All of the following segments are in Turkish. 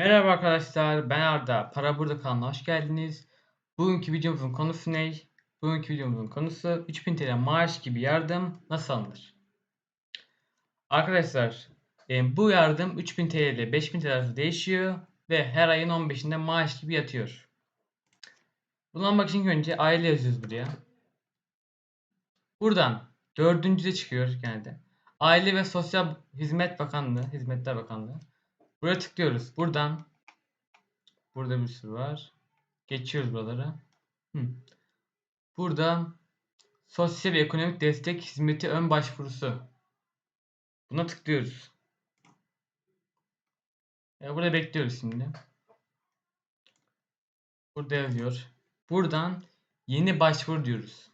Merhaba arkadaşlar, ben Arda. Para Burada kanalına hoş geldiniz. Bugünkü videomuzun konusu ne? Bugünkü videomuzun konusu 3000 TL maaş gibi yardım nasıl alınır? Arkadaşlar, e, bu yardım 3000 TL ile 5000 TL arasında değişiyor ve her ayın 15'inde maaş gibi yatıyor. Bunu almak için önce aile yazıyoruz buraya. Buradan dördüncüde çıkıyor genelde. Aile ve Sosyal Hizmet Bakanlığı, Hizmetler Bakanlığı. Buraya tıklıyoruz. Buradan burada bir sürü var. Geçiyoruz buraları. Hı. Buradan Sosyal ve Ekonomik Destek Hizmeti Ön Başvurusu. Buna tıklıyoruz. E, burada bekliyoruz şimdi. Burada yazıyor. Buradan yeni başvur diyoruz.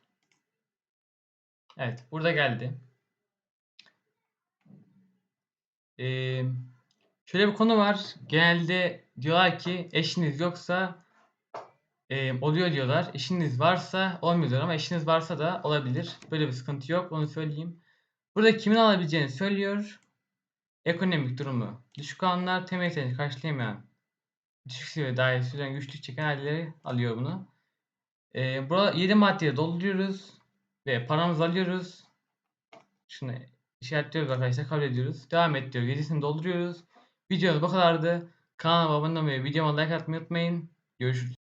Evet, burada geldi. Ee, şöyle bir konu var. Genelde diyorlar ki eşiniz yoksa e, oluyor diyorlar. Eşiniz varsa olmuyor diyorlar ama eşiniz varsa da olabilir. Böyle bir sıkıntı yok. Onu söyleyeyim. Burada kimin alabileceğini söylüyor. Ekonomik durumu düşük olanlar temel ihtiyacını karşılayamayan düşük seviye dair süren güçlük çeken aileleri alıyor bunu. Ee, burada 7 maddeyi dolduruyoruz ve paramızı alıyoruz. Şunu işaretliyoruz arkadaşlar kabul ediyoruz. Devam et diyor. 7'sini dolduruyoruz. Videomuz bu kadardı. Kanalıma abone olmayı, videoma like atmayı unutmayın. Görüşürüz.